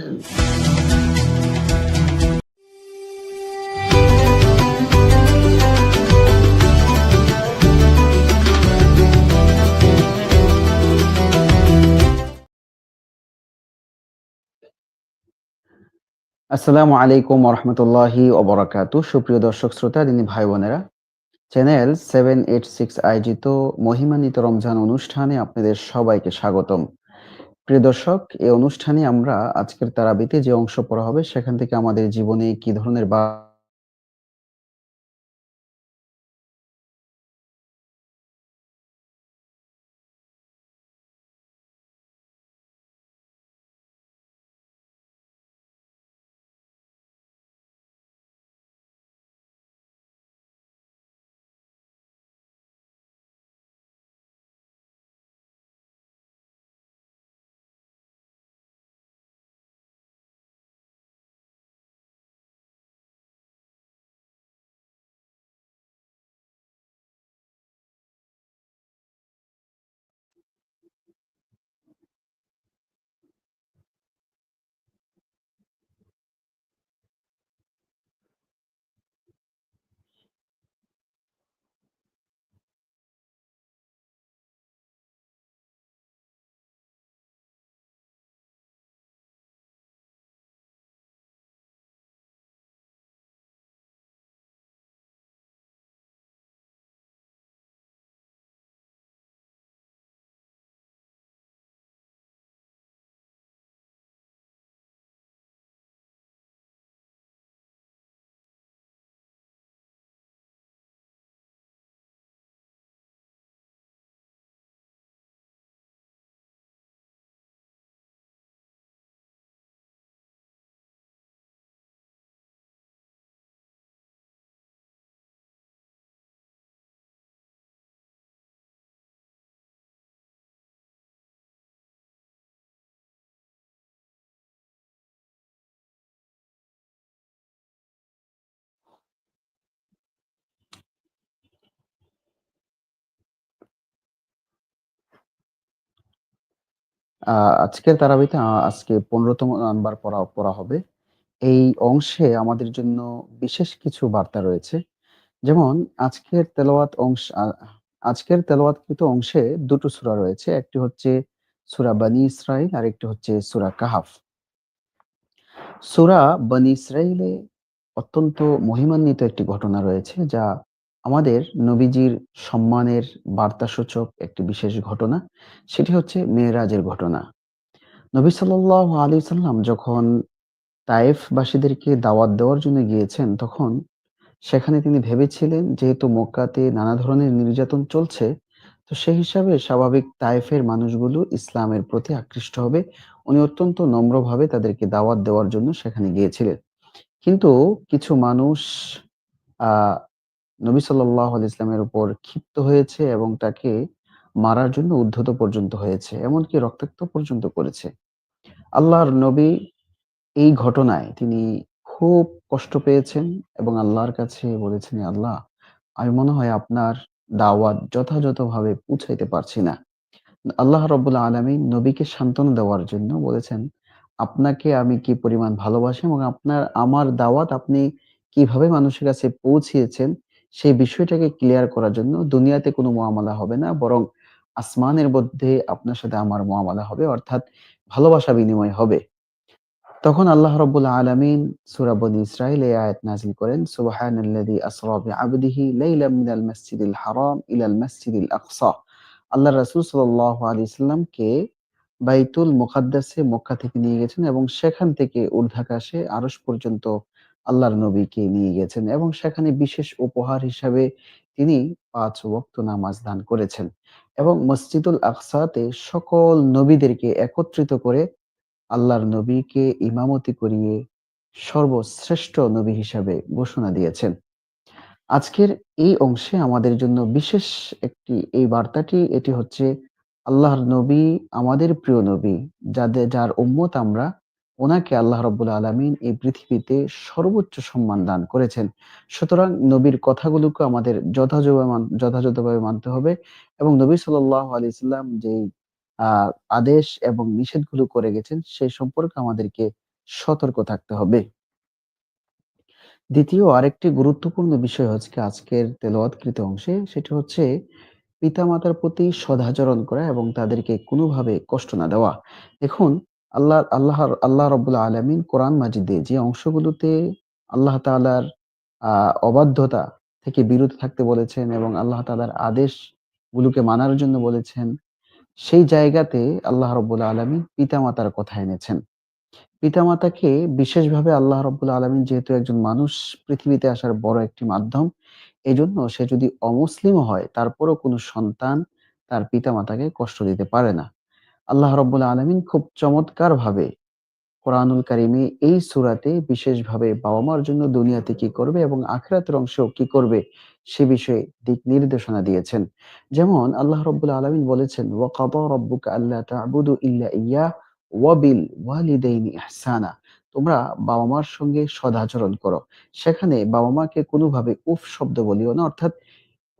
আসসালামু আলাইকুম ওরহমতুল্লাহি ওবরাকাতু। সুপ্রিয় দর্শক শ্রোতা, দিনী ভাই বোনেরা, চ্যানেল সেভেন এইট সিক্স আয়োজিত মহিমান্বিত রমজান অনুষ্ঠানে আপনাদের সবাইকে স্বাগতম। প্রিয় দর্শক, এই অনুষ্ঠানে আমরা আজকের তারাবিতে যে অংশ পড়া হবে, সেখান থেকে আমাদের জীবনে কি ধরনের বা আজকের তারাবিতে আজকে ১৫ তম নাম্বার পড়া পড়া হবে। এই অংশে আমাদের জন্য বিশেষ কিছু বার্তা রয়েছে। যেমন, আজকের তেলাওয়াত অংশ আজকের তেলাওয়াতকৃত অংশে ২ টো সূরা রয়েছে। একটি হচ্ছে সূরা বনী ইসরাইল আর একটি হচ্ছে সূরা কাহাফ। সূরা বনী ইসরাইলে অত্যন্ত মহিমান্বিত একটি ঘটনা রয়েছে, যা আমাদের নবীজির সম্মানের বার্তাসূচক একটি বিশেষ ঘটনা। সেটি হচ্ছে মেরাজের ঘটনা। নবী সাল্লাল্লাহু আলাইহি সাল্লাম যখন তায়েফবাসীদেরকে দাওয়াত দেওয়ার জন্য গিয়েছেন, তখন সেখানে তিনি ভেবেছিলেন যেহেতু মক্কাতে নানা ধরনের নির্যাতন চলছে, তো সেই হিসাবে স্বাভাবিক তায়েফের মানুষগুলো ইসলামের প্রতি আকৃষ্ট হবে। উনি অত্যন্ত নম্রভাবে তাদেরকে দাওয়াত দেওয়ার জন্য সেখানে গিয়েছিলেন। কিন্তু কিছু মানুষ আ নবী আলাইহি ইসলামের উপর ক্ষিপ্ত হয়েছে এবং তাকে মারার জন্য উদ্ধত পর্যন্ত হয়েছে। এমনকি রক্তাক্ত পর্যন্ত করেছে। আল্লাহর নবী এই ঘটনায় তিনি খুব কষ্ট পেয়েছেন এবং আল্লাহর কাছে বলেছেন, আল্লাহ, আমি মনে হয় আপনার দাওয়াত যথাযথভাবে পৌঁছাইতে পারছি না।" আল্লাহ রাব্বুল আলামিন নবীকে সান্ত্বনা দেওয়ার জন্য বলেছেন, "আপনাকে আমি কি পরিমাণ ভালোবাসি এবং আপনার আমার দাওয়াত আপনি কীভাবে মানুষের কাছে পৌঁছিয়েছেন, সেই বিষয়টাকে ক্লিয়ার করার জন্য দুনিয়াতে কোনো মুআমালা হবে না। বরং আসমানের মধ্যে আপনার সাথে আমার মুআমালা হবে। অর্থাৎ ভালোবাসা বিনিময় হবে।" তখন আল্লাহ রাব্বুল আলামিন সূরা বনী ইসরাইল এই আয়াত নাযিল করেন, "সুবহানাল্লাযী আসরা বিআবদিহি লাইলাম মিনাল মাসজিদিল হারাম ইলাল মাসজিদিল আকসা।" আল্লাহর রাসূল সাল্লাল্লাহু আলাইহি সাল্লামকে বাইতুল মুকাদ্দাসে মক্কা থেকে নিয়ে গেছেন এবং সেখান থেকে ঊর্ধ্বাকাশে আরশ পর্যন্ত আল্লাহর নবীকে নিয়ে গেছেন এবং সেখানে বিশেষ উপহার হিসাবে তিনি পাঁচ ওয়াক্ত নামাজ দান করেছেন এবং মসজিদুল আকসাতে সকল নবীদেরকে একত্রিত করে আল্লাহর নবীকে ইমামতি করিয়ে সর্বশ্রেষ্ঠ নবী হিসাবে ঘোষণা দিয়েছেন। আজকের এই অংশে আমাদের জন্য বিশেষ একটি এই বার্তাটি, এটি হচ্ছে, আল্লাহর নবী আমাদের প্রিয় নবী। যাদের, যার উম্মত আমরা ওনাকে আল্লাহ রাব্বুল আলামিন এই পৃথিবীতে সর্বোচ্চ সম্মান দান করেছেন। সুতরাং নবীর কথাগুলোকে আমাদের যথাযথভাবে যথাযথভাবে মানতে হবে এবং নবী সাল্লাল্লাহু আলাইহি সাল্লাম যেই আদেশ এবং নিষেধগুলো করে গেছেন সেই সম্পর্কে আমাদেরকে সতর্ক থাকতে হবে। দ্বিতীয় আরেকটি গুরুত্বপূর্ণ বিষয় হচ্ছে আজকের তেলাওয়াতকৃত অংশে, সেটি হচ্ছে পিতামাতার প্রতি সদাচরণ করা এবং তাদেরকে কোনোভাবে কষ্ট না দেওয়া। দেখুন আল্লাহ আল্লাহর আল্লাহ রাব্বুল আলামিন কোরআন মাজিদে যে অংশগুলোতে আল্লাহ তাআলার আ অবাধ্যতা থেকে বিরত থাকতে বলেছেন এবং আল্লাহ তালার আদেশ গুলোকে মানার জন্য বলেছেন, সেই জায়গাতে আল্লাহ আলামিন পিতামাতার কথা এনেছেন। পিতামাতাকে বিশেষভাবে আল্লাহ রাব্বুল আলামিন যেহেতু একজন মানুষ পৃথিবীতে আসার বড় একটি মাধ্যম, এজন্য সে যদি অমুসলিমও হয় তারপরও কোনো সন্তান তার পিতামাতাকে কষ্ট দিতে পারে না। আল্লাহ রাব্বুল আলামিন খুব চমৎকারভাবে কোরআনুল কারিমে এই সূরাতে বিশেষভাবে বাবা-মার জন্য দুনিয়াতে কি করবে এবং আখিরাতের অংশেও কি করবে সে বিষয়ে দিক নির্দেশনা দিয়েছেন। যেমন আল্লাহ রাব্বুল আলামিন বলেছেন, "ওয়া কাদা রাব্বুকা আল্লা তা'বুদু ইল্লা ইয়্যাহ ওয়া ওয়ালিদাইনি ইহসানা।" তোমরা বাবা-মার সঙ্গে সদাচরণ করো। সেখানে বাবা-মাকে কোনোভাবে উফ শব্দ বলিও না। অর্থাৎ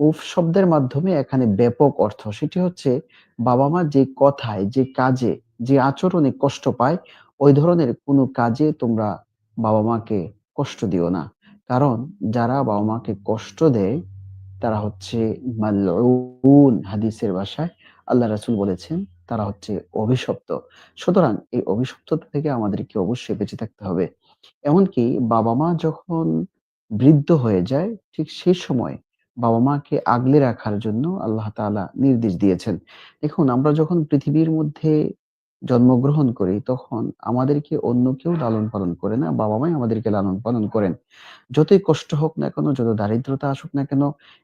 উফ শব্দের মাধ্যমে এখানে ব্যাপক অর্থ। সেটি হচ্ছে বাবা-মা যে কথায়, যে কাজে, যে আচরণে কষ্ট পায়, ওই ধরনের কোনো কাজে তোমরা বাবা-মাকে কষ্ট দিও না। কারণ যারা বাবা-মাকে কষ্ট দেয়, তারা হচ্ছে মালউন হাদিসের ভাষায় আল্লাহ রাসুল বলেছেন, তারা হচ্ছে অভিশপ্ত। সুতরাং এই অভিশপ্ত থেকে আমাদেরকে অবশ্যই বেঁচে থাকতে হবে। এমনকি বাবা-মা যখন বৃদ্ধ হয়ে যায়, ঠিক সেই সময় বাবা-মাকে আগলে রাখার জন্য আল্লাহ তাআলা নির্দেশ দিয়েছেন। দেখুন আমরা যখন পৃথিবীর মধ্যে জন্মগ্রহণ করি, তখন আমাদেরকে অন্য কেউ লালন-পালন করে না, বাবা-মাই আমাদেরকে লালন-পালন করেন। যতই কষ্ট হোক না কেন, যত দারিদ্রতা আসুক না কেন,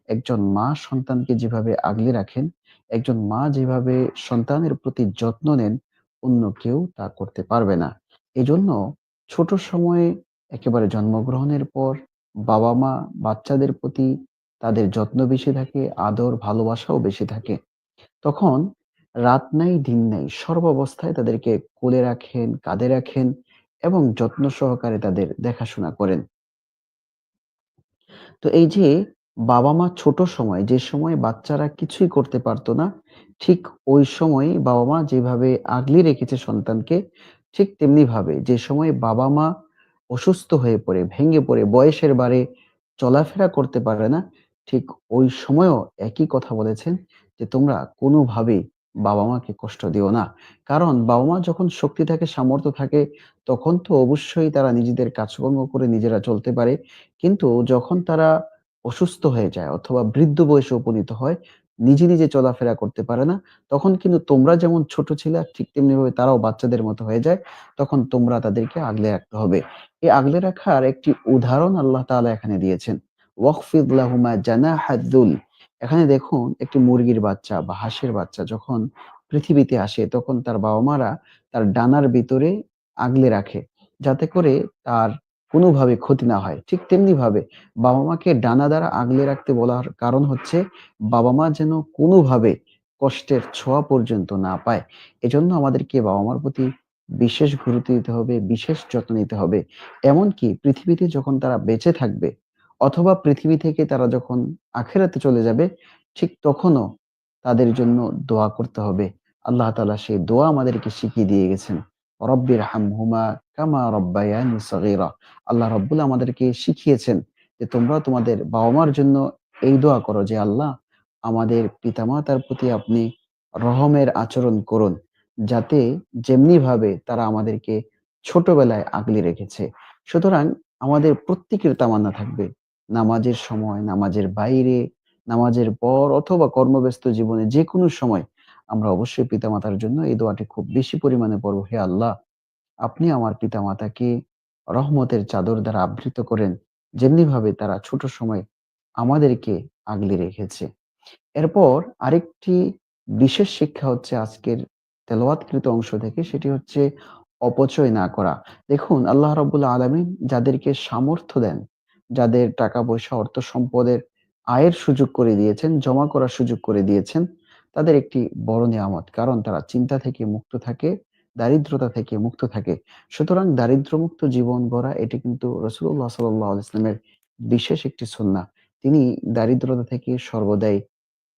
একজন মা সন্তানকে যেভাবে আগলে রাখেন, একজন মা যেভাবে সন্তানের প্রতি যত্ন নেন, অন্য কেউ তা করতে পারবে না। এজন্য ছোট সময়ে একেবারে জন্মগ্রহণের পর বাবা-মা বাচ্চাদের প্রতি তাদের যত্ন বেশি থাকে, আদর ভালোবাসাও বেশি থাকে। তখন রাত নাই দিন নাই সর্বাবস্থায় তাদেরকে কোলে রাখেন, কাঁধে রাখেন এবং যত্ন সহকারে তাদের দেখাশোনা করেন। তো এই যে বাবা-মা ছোট সময়, যে সময় বাচ্চারা কিছুই করতে পারত না, ঠিক ওই সময়ে বাবা-মা যেভাবে আগলে রেখেছে সন্তানকে, ঠিক তেমনিভাবে যে সময়ে বাবা-মা অসুস্থ হয়ে পড়ে, ভেঙে পড়ে, বয়সের ভারে চলাফেরা করতে পারে না, ঠিক ওই সময়ও একই কথা বলেছেন যে, "তোমরা কোনোভাবেই বাবা-মাকে কষ্ট দিও না।" কারণ বাবা-মা যখন শক্তি থাকে, সামর্থ্য থাকে, তখন তো অবশ্যই তারা নিজেদের কাজকর্ম করে নিজেরা চলতে পারে। কিন্তু যখন তারা অসুস্থ হয়ে যায় অথবা বৃদ্ধ বয়সে উপনীত হয়, নিজে, নিজে চলাফেরা করতে পারে না, তখন কিন্তু তোমরা যেমন ছোট ছিলা ঠিক তেমনিভাবে তারাও বাচ্চাদের মতো হয়ে যায়। তখন তোমরা তাদেরকে আগলে রাখতে হবে। এই আগলে রাখার একটি উদাহরণ আল্লাহ তাআলা এখানে দিয়েছেন। ওয়াখফিদ লাহুমা জানাহাদ যুল। এখানে দেখুন একটি মুরগির বাচ্চা বা হাঁসের বাচ্চা যখন পৃথিবীতে আসে তখন তার বাবা-মারা তার ডানার ভিতরে আগলে রাখে। যাতে করে তার কোনোভাবে ক্ষতি না হয়। ঠিক তেমনিভাবে বাবা-মাকে ডানা দ্বারা আগলে রাখতে বলার কারণ হচ্ছে বাবা-মা যেন কোনোভাবে কষ্টের ছোঁয়া পর্যন্ত না পায়। এজন্য আমাদেরকে বাবা-মার প্রতি বিশেষ গুরুত্ব দিতে হবে, বিশেষ যত্ন নিতে হবে। এমনকি পৃথিবীতে যখন তারা বেঁচে থাকবে অথবা পৃথিবী থেকে তারা যখন আখেরাতে চলে যাবে, ঠিক তখনও তাদের জন্য দোয়া করতে হবে। আল্লাহ তালা সেই দোয়া আমাদেরকে শিখিয়ে দিয়ে গেছেন। রব্বিরহামহুমা কামা রব্বায়ানি সগীরা। আল্লাহ রব্বুল আমাদেরকে শিখিয়েছেন যে তোমরা তোমাদের বাবা-মার জন্য এই দোয়া করো যে, "আল্লাহ আমাদের পিতামাতার প্রতি আপনি রহমের আচরণ করুন। যাতে যেমনিভাবে তারা আমাদেরকে ছোটবেলায় আগলে রেখেছে।" সুতরাং আমাদের প্রত্যেকের তামান্না থাকবে নামাজের সময়, নামাজের বাইরে, নামাজের পর অথবা কর্মব্যস্ত জীবনে যেকোনো সময় আমরা অবশ্যই পিতামাতার জন্য এই দোয়াটি খুব বেশি পরিমাণে পড়ব। হে আল্লাহ! আপনি আমার পিতামাতাকে রহমতের চাদর দ্বারা আবৃত করেন। যেমনিভাবে তারা ছোট সময় আমাদেরকে আগলে রেখেছে। এরপর আরেকটি বিশেষ শিক্ষা হচ্ছে আজকের তেলাওয়াতকৃত অংশ থেকে সেটি হচ্ছে অপচয় না করা। দেখুন আল্লাহ রাব্বুল আলামিন যাদেরকে সামর্থ্য দেন, যাদের টাকা-পয়সা, অর্থ সম্পদের আয়ের সুযোগ করে দিয়েছেন, জমা করার সুযোগ করে দিয়েছেন, তাদের একটি বড় নেয়ামত। কারণ তারা চিন্তা থেকে মুক্ত থাকে, দারিদ্রতা থেকে মুক্ত থাকে। সুতরাং দারিদ্র্যমুক্ত জীবন গড়া এটি কিন্তু রাসূলুল্লাহ সাল্লাল্লাহু আলাইহি ওয়াসাল্লামের বিশেষ একটি সুন্নাহ। তিনি দারিদ্রতা থেকে সর্বদাই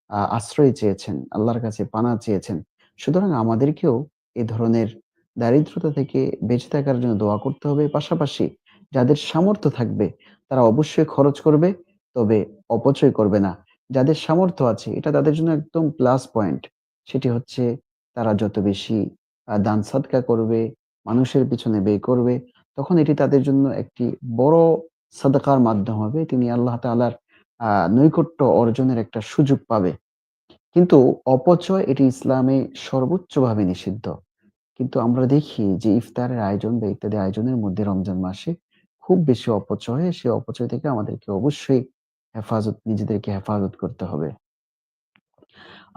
আশ্রয় চেয়েছেন, আল্লাহর কাছে পানা চেয়েছেন। সুতরাং আমাদেরকেও এ ধরনের দারিদ্রতা থেকে বেঁচে থাকার জন্য দোয়া করতে হবে। পাশাপাশি যাদের সামর্থ্য থাকবে তারা অবশ্যই খরচ করবে, তবে অপচয় করবে না। যাদের সামর্থ্য আছে এটা তাদের জন্য একদম প্লাস পয়েন্ট। সেটি হচ্ছে তারা যত বেশি দান সাদকা করবে, মানুষের পিছনে ব্যয় করবে, তখন এটি তাদের জন্য একটি বড় সাদাকার মাধ্যম হবে। তিনি আল্লাহ তাআলার আ নৈকট্য অর্জনের একটা সুযোগ পাবে। কিন্তু অপচয় এটি ইসলামে সর্বোচ্চভাবে নিষিদ্ধ। কিন্তু আমরা দেখি যে ইফতারের আয়োজন বা ইত্যাদি আয়োজনের মধ্যে রমজান মাসে খুব বেশি অপচয়। সে অপচয় থেকে আমাদেরকে অবশ্যই হেফাজত, নিজেদেরকে হেফাজত করতে হবে।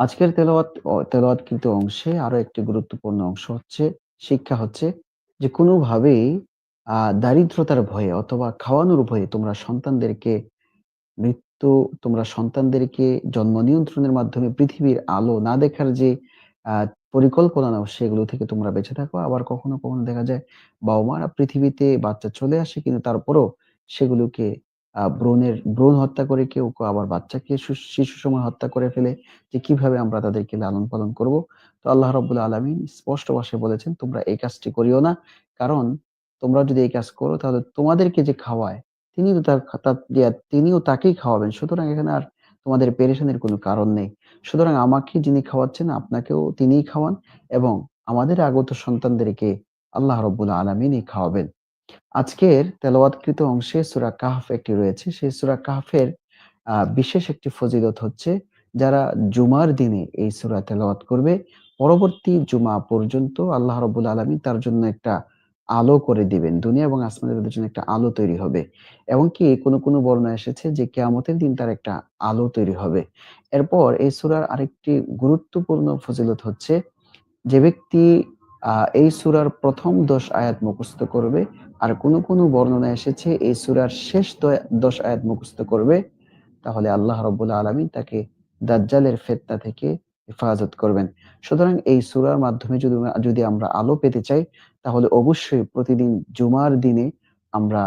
আজকের তেলাওয়াত তেলাওয়াতকৃত অংশে আরও একটি গুরুত্বপূর্ণ অংশ হচ্ছে, শিক্ষা হচ্ছে যে কোনোভাবেই দারিদ্রতার ভয়ে অথবা খাওয়ানোর ভয়ে তোমরা সন্তানদেরকে মৃত্যু, তোমরা সন্তানদেরকে জন্ম নিয়ন্ত্রণের মাধ্যমে পৃথিবীর আলো না দেখার যে পরিকল্পনা নাও সেগুলো থেকে তোমরা বেঁচে থাকো। আবার কখনো, কখনো দেখা যায় বাবা-মারা পৃথিবীতে বাচ্চা চলে আসে কিন্তু তারপরেও সেগুলোকে আ ভ্রূণের ভ্রূণ হত্যা করে কেউ, আবার বাচ্চাকে শিশু সময় হত্যা করে ফেলে যে কীভাবে আমরা তাদেরকে লালন-পালন করব। তো আল্লাহ রাব্বুল আলামিন স্পষ্ট ভাষায় বলেছেন, "তোমরা এই কাজটি করিও না। কারণ তোমরা যদি এই কাজ করো তাহলে তোমাদেরকে যে খাওয়ায় তিনিও তার খা তার তিনিও তাকেই খাওয়াবেন। সুতরাং এখানে আর তোমাদের পেরেশানির কোনো কারণ নেই। সুতরাং আমাকে যিনি খাওয়াচ্ছেন আপনাকেও তিনিই খাওয়ান এবং আমাদের আগত সন্তানদেরকে আল্লাহ রাব্বুল আলামিনই খাওয়াবেন। আজকের তেলাওয়াতকৃত অংশে সুরা কাহফ একটি রয়েছে। সেই সুরা কাহফের বিশেষ একটি ফজিলত হচ্ছে যারা জুমার দিনে এই সুরা তেলাওয়াত করবে, পরবর্তী জুমা পর্যন্ত আল্লাহ রাব্বুল আলামিন তার জন্য একটা আলো করে দিবেন। দুনিয়া এবং আসমানে তাদের জন্য একটা আলো তৈরি হবে। এমনকি কোনো, কোনো বর্ণনায় এসেছে যে কেয়ামতের দিন তার একটা আলো তৈরি হবে। এরপর এই সূরার আরেকটি গুরুত্বপূর্ণ ফজিলত হচ্ছে যে ব্যক্তি এই সূরার প্রথম ১০ আয়াত মুখস্থ করবে, আর কোনো, কোনো বর্ণনায় এসেছে এই সূরার শেষ ১০ আয়াত মুখস্থ করবে, তাহলে আল্লাহ রাব্বুল আলামিন তাকে দাজ্জালের ফিতনা থেকে হেফাজত করবেন। সুতরাং এই সূরার মাধ্যমে যদি যদি আমরা আলো পেতে চাই, তাহলে অবশ্যই প্রতিদিন জুমার দিনে আমরা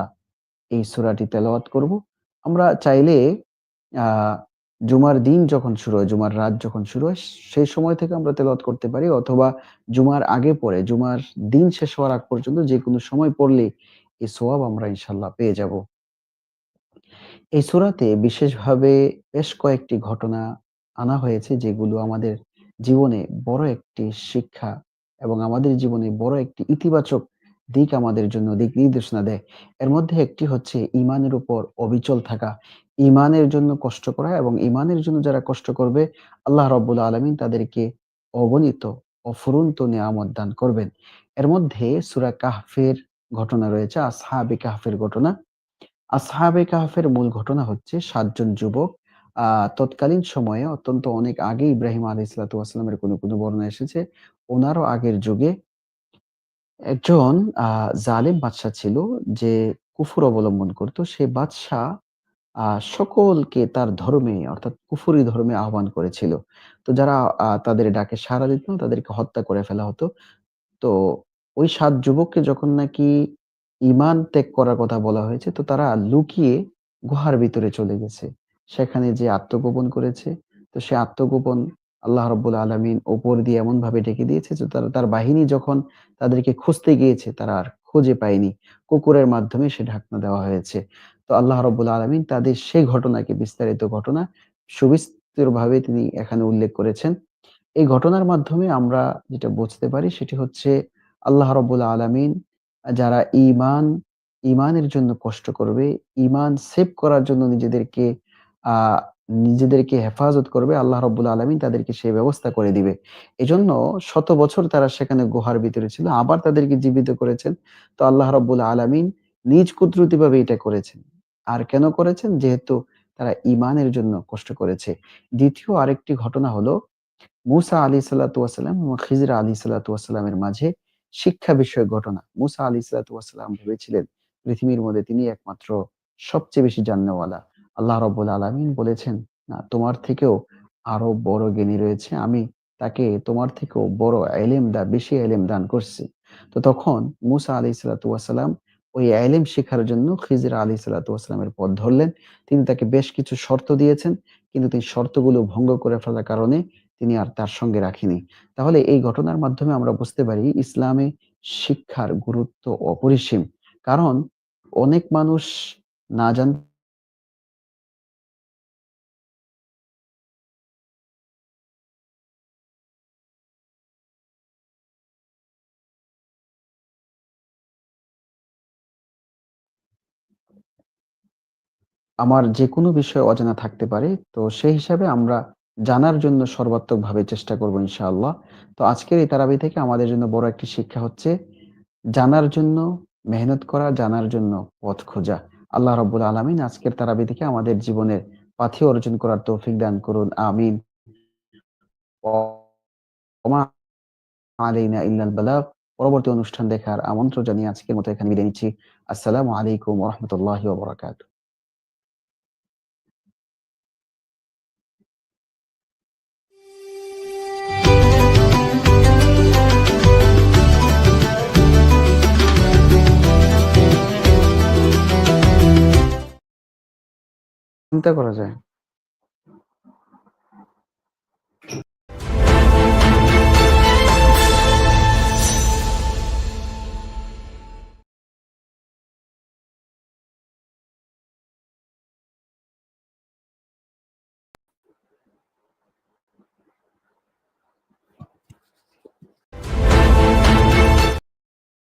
এই সূরাটি তেলাওয়াত করব। আমরা চাইলে জুমার দিন যখন শুরু হয়, জুমার রাত যখন শুরু হয়, সেই সময় থেকে আমরা তেলাওয়াত করতে পারি অথবা জুমার আগে পরে জুমার দিন শেষ হওয়ার আগ পর্যন্ত যেকোনো সময় পড়লে এই সোয়াব আমরা ইনশাআল্লাহ পেয়ে যাব। এই সূরাতে বিশেষভাবে বেশ কয়েকটি ঘটনা আনা হয়েছে যেগুলো আমাদের জীবনে বড় একটি শিক্ষা এবং আমাদের জীবনে বড় একটি ইতিবাচক দিক আমাদের জন্য দিক নির্দেশনা দেয়। এর মধ্যে একটি হচ্ছে ঈমানের উপর অবিচল থাকা। ঈমানের জন্য কষ্ট করা এবং ঈমানের জন্য যারা কষ্ট করবে আল্লাহ রাব্বুল আলামিন তাদেরকে অগণিত অফুরন্ত নেয়ামত দান করবেন। এর মধ্যে সূরা কাহফের ঘটনা রয়েছে, আসহাবে কাহফের ঘটনা। আসহাবে কাহফের মূল ঘটনা হচ্ছে সাতজন যুবক আ তৎকালীন সময়ে অত্যন্ত অনেক আগে ইব্রাহিম আলাইহিস সালাতু ওয়াসালামের কোনো, কোনো বর্ণনা এসেছে উনারও আগের যুগে একজন আ জালেম বাদশা ছিল যে কুফর অবলম্বন করত। সে বাদশা আ সকলকে তার ধর্মে অর্থাৎ কুফরি ধর্মে আহ্বান করেছিল। তো যারা তাদের ডাকে সাড়া দিত না তাদেরকে হত্যা করে ফেলা হতো। তো ওই ৭ যুবককে যখন নাকি ঈমান ত্যাগ করার কথা বলা হয়েছে, তো তারা লুকিয়ে গুহার ভিতরে চলে গেছে। সেখানে যেয়ে আত্মগোপন করেছে। তো সে আত্মগোপন আল্লাহ রাব্বুল আলামিন ওপর দিয়ে এমনভাবে ঢেকে দিয়েছে যে তারা তার বাহিনী যখন তাদেরকে খুঁজতে গিয়েছে তারা আর খুঁজে পায়নি। কুকুরের মাধ্যমে সে ঢাকনা দেওয়া হয়েছে। তো আল্লাহ রাব্বুল আলামিন তাদের সেই ঘটনাকে বিস্তারিত ঘটনা সুবিস্তরভাবে তিনি এখানে উল্লেখ করেছেন। এই ঘটনার মাধ্যমে আমরা যেটা বুঝতে পারি সেটি হচ্ছে আল্লাহ রাব্বুল আলামিন যারা ইমান ঈমানের জন্য কষ্ট করবে, ইমান সেভ করার জন্য নিজেদেরকে আ নিজেদেরকে হেফাজত করবে, আল্লাহ রাব্বুল আলামিন তাদেরকে সেই ব্যবস্থা করে দিবে। এজন্য শত বছর তারা সেখানে গুহার ভিতরে ছিল। আবার তাদেরকে জীবিত করেছেন। তো আল্লাহ রাব্বুল আলামিন নিজ কুদরতিভাবে এটা করেছেন। আর কেন করেছেন? যেহেতু তারা ঈমানের জন্য কষ্ট করেছে। দ্বিতীয় আরেকটি ঘটনা হলো, মুসা সালাতু ওয়াসালাম এবং খিজর আলাইহিস সালাতু ওয়াসালামের মাঝে শিক্ষা বিষয়ক ঘটনা। মুসা আলাইহিস সালাতু ভেবেছিলেন, পৃথিবীর মধ্যে তিনি একমাত্র সবচেয়ে বেশি জাননেওয়ালা। আল্লাহ রাব্বুল আলামিন বলেছেন, "না তোমার থেকেও আরও বড় জ্ঞানী রয়েছে। আমি তাকে তোমার থেকেও বড় ইলম দা বেশি ইলম দান করছি।" তো তখন মুসা আলাইহিস সালাতু ওয়াসালাম ওই ইলম শিখার জন্য খিজর আলাইহিস সালাতু ওয়াসালামের পথ ধরলেন। তিনি তাকে বেশ কিছু শর্ত দিয়েছেন। কিন্তু তিনি শর্তগুলো ভঙ্গ করে ফেলার কারণে তিনি আর তার সঙ্গে রাখেনি। তাহলে এই ঘটনার মাধ্যমে আমরা বুঝতে পারি ইসলামে শিক্ষার গুরুত্ব অপরিসীম। কারণ অনেক মানুষ না জান আমার যেকোনো বিষয় অজানা থাকতে পারে। তো সেই হিসাবে আমরা জানার জন্য সর্বাত্মকভাবে চেষ্টা করব ইনশাআল্লাহ। তো আজকের এই তারাবি থেকে আমাদের জন্য বড় একটি শিক্ষা হচ্ছে, জানার জন্য মেহনত করা, জানার জন্য পথ খোঁজা। আল্লাহ রাব্বুল আলামিন আজকের তারাবি থেকে আমাদের জীবনের পাথেয় অর্জন করার তৌফিক দান করুন। আমিন। পরবর্তী অনুষ্ঠান দেখার আমন্ত্রণ জানিয়ে আজকের মতো এখানে বিদায় নিচ্ছি। আসসালামু আলাইকুম ওয়া। চিন্তা করা যায়।